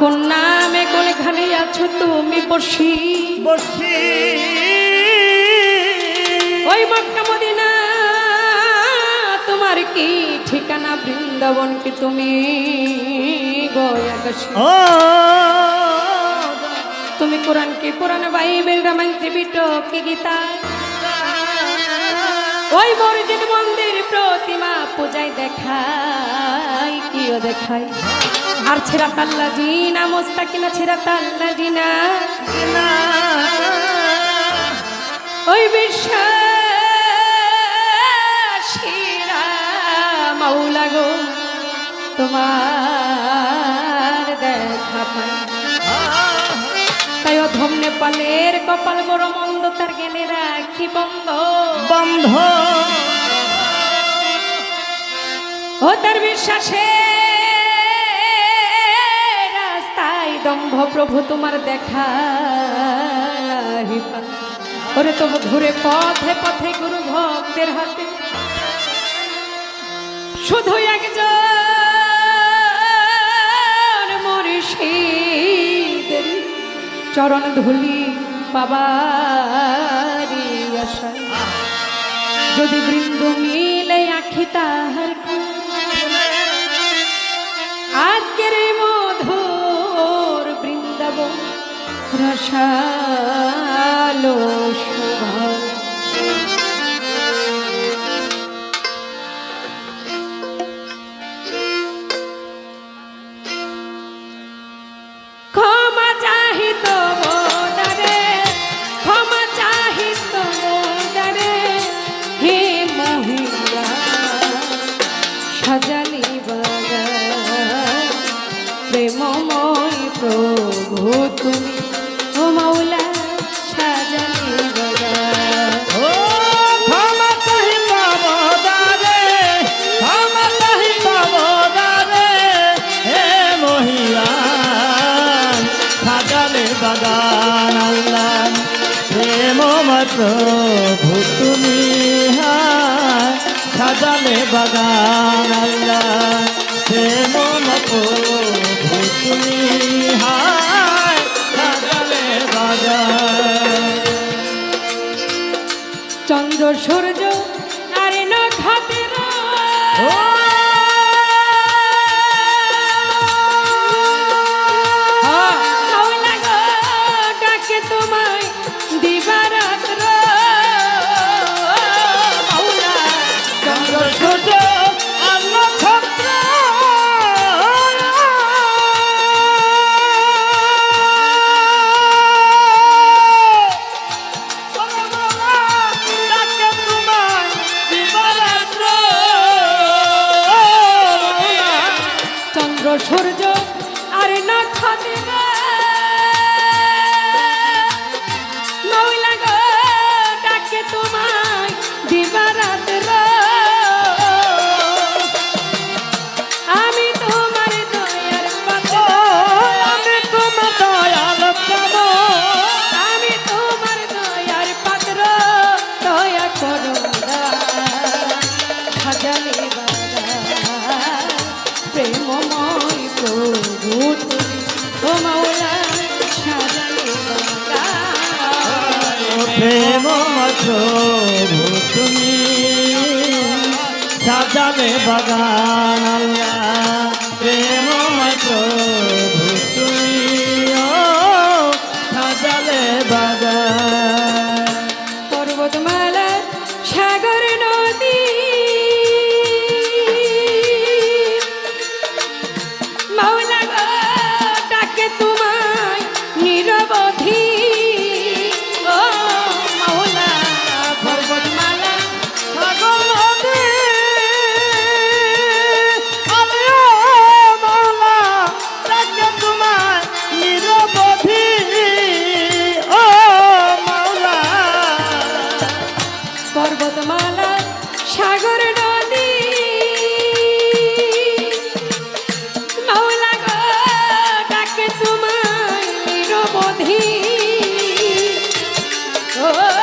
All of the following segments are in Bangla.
কোন নামে কোনখানে আছো তুমি বসি। বসি। ওই মক্কা মদিনা তোমার কি ঠিকানা বৃন্দাবন কি তুমি? তুমি কোরআন কি পুরাণ বাইবেল রামায়ণ ত্রিপিটক কি গীতা? ওই মসজিদ মন্দির প্রতিমা পূজায় দেখাই কিও দেখাই। আর ছেড়া তাল্লা জিনা মোস্তাকিনা ছেড়া তাল্লা জিনা। ওই বিশ্বাসীরা মাওলা গো তোমার দেখা পাই তাই অধম নেপালের কপাল বড় মন্দ তার গেলে রাখি বন্ধ। বন্ধ। ও তার বিশ্বাসে দম্ভ প্রভু, তোমার দেখা ওরে তবু ঘুরে পথে পথে গুরু ভক্তের হাতে। শুধু একজন মরিষীদের চরণ ধুলি বাবারি যদি বৃন্দ মিলে আখি তাহার আজকের এই রসালো প্রেমময় প্রভু তুমি, ও মাওলা, সাজালি বাগান আল্লাহ প্রেম মাত্র ভূতুমি হায়, সাজালে বাগান আল্লাহ প্রেম চন্দ্র সূর্য তুমি সাজাবে বাগান আল্লাহ রাখি ও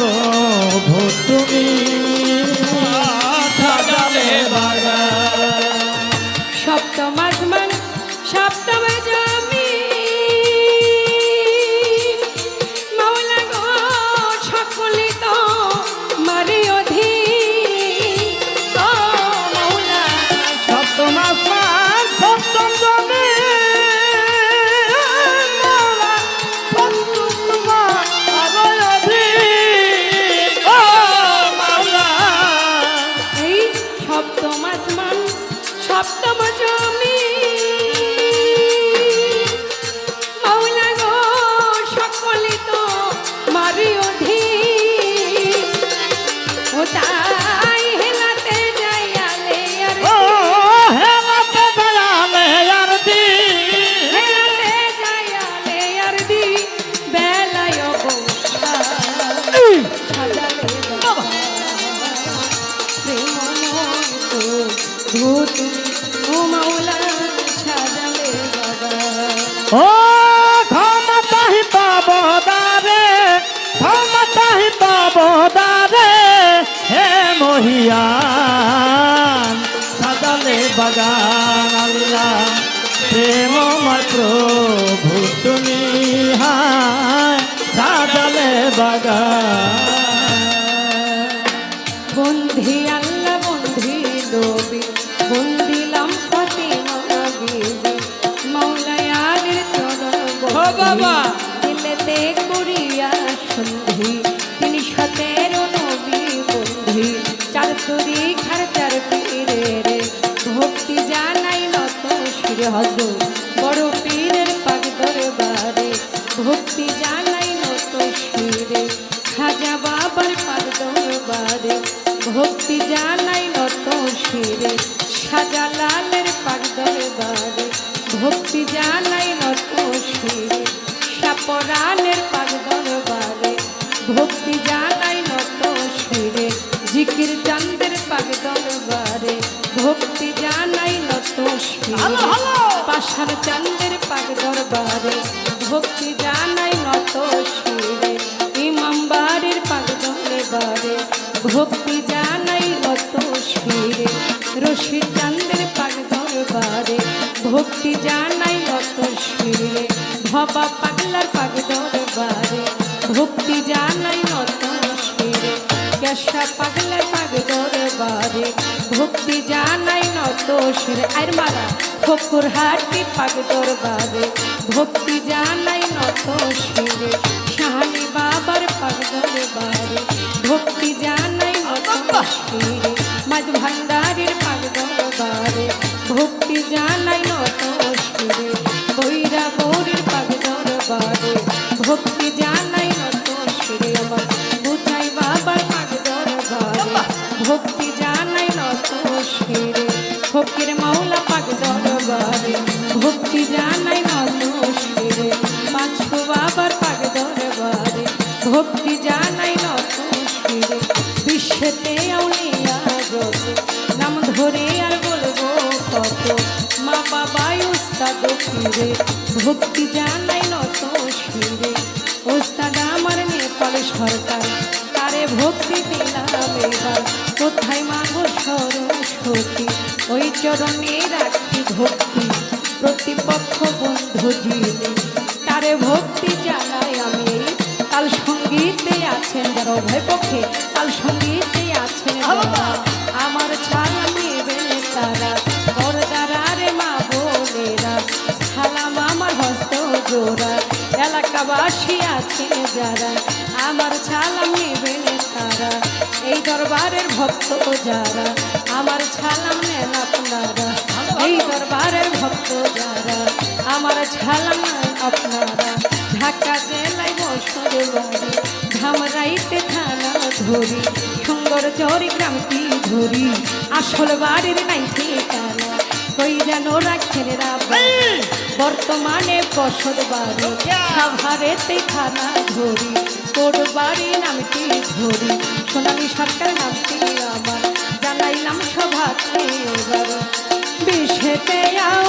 সপ্তমাস মাস সপ্তমাত্মান সপ্ত বাগান আল্লাহ প্রেমময় প্রভু তুমি হায় সাজালে বাগান বন্ধি আল্লাহ বন্ধি নবী বন্দিলাম ফাতিমা বিবি মাওলায়াদের চরণ বাবা। দিলেতে করিয়া সন্ধি শির হজ বড় পীরের পাগ দরবারে ভক্তি জানাই নত শিরে। খাজা বাবার পাগ দরবারে ভক্তি জানাই নত শিরে। সাজা লালের পাগ দরবারে ভক্তি জানাই নত শিরে। সাপরানের পাগ দরবারে ভক্তি জানাই নত শিরে। জিকির চান্দের পাগ দরবারে পাশার চান্দের পাগ দরবারে ভক্তি জানাই নত শিরে ইমাম বাড়ির পাগ দরবারে ভক্তি জানাই নত শিরে রশিদ চান্দের পাগ দরবারে ভক্তি জানাই নত শিরে ভবা পাগলার পাগ দরবারে ভক্তি জানাই নত কেশা পাগলার পাগ দরবারে ভক্তি জানাই নত শিরে। আর মারা ফকুর হাটি পাগ দরবারে। ভক্তি জানাই নত শিরে। শাহানি বাবার পাগ দরবারে। ভক্তি জানাই নত শিরে। মাঝ ভান্ডারের পাগ দরবারে। ভক্তি জানাই ফকির মাওলা পাগ দরবারে, ভক্তি জানাই নত শিরে পাঁচশো বাবার পাগ দরবারে, ভক্তি জানাই নত শিরে বিশ্বেতে আউলিয়া যত নাম ধরে আর বলব কত। মা বাবাই উস্তাদ ফিরে, ভক্তি জানাই নত শিরে ওস্তাদ আমার নেপাল সরকার, তারে ভক্তি ওই চরণে রাখি ভক্তি, প্রতিপক্ষ বন্ধু জিলে তারে ভক্তি জানাই আমি। তাল সঙ্গীতে আছেন যারা উভয় পক্ষে তাল সঙ্গীতে আছেন আমার ছাড়া নেবেন তারা বড়দারা রে মা বোনেরা। সালাম আমার হস্ত জোড়া, এলাকাবাসী আছে যারা। আমার ছালাম নেবেন তারা, এই দরবারের ভক্ত যারা। আমার ছালাম নেন আপনারা এই দরবারের ভক্ত যারা আমার ছালাম আপনারা ঢাকা জেলায় বসর বাড়ি ধামরাইতে থানা ধরি সুন্দর চরি গ্রামটি ধরি আসল বাড়ির নাই ঠিকানা কই যেন রাখেন রাবা বর্তমানে বসত বাড়ি সাভারেতে থানা ধরি কোট বাড়ি নামটি ধরি সোনালী সরকার নামটি আমার। জানাইলাম সভাতে বিষেতে আও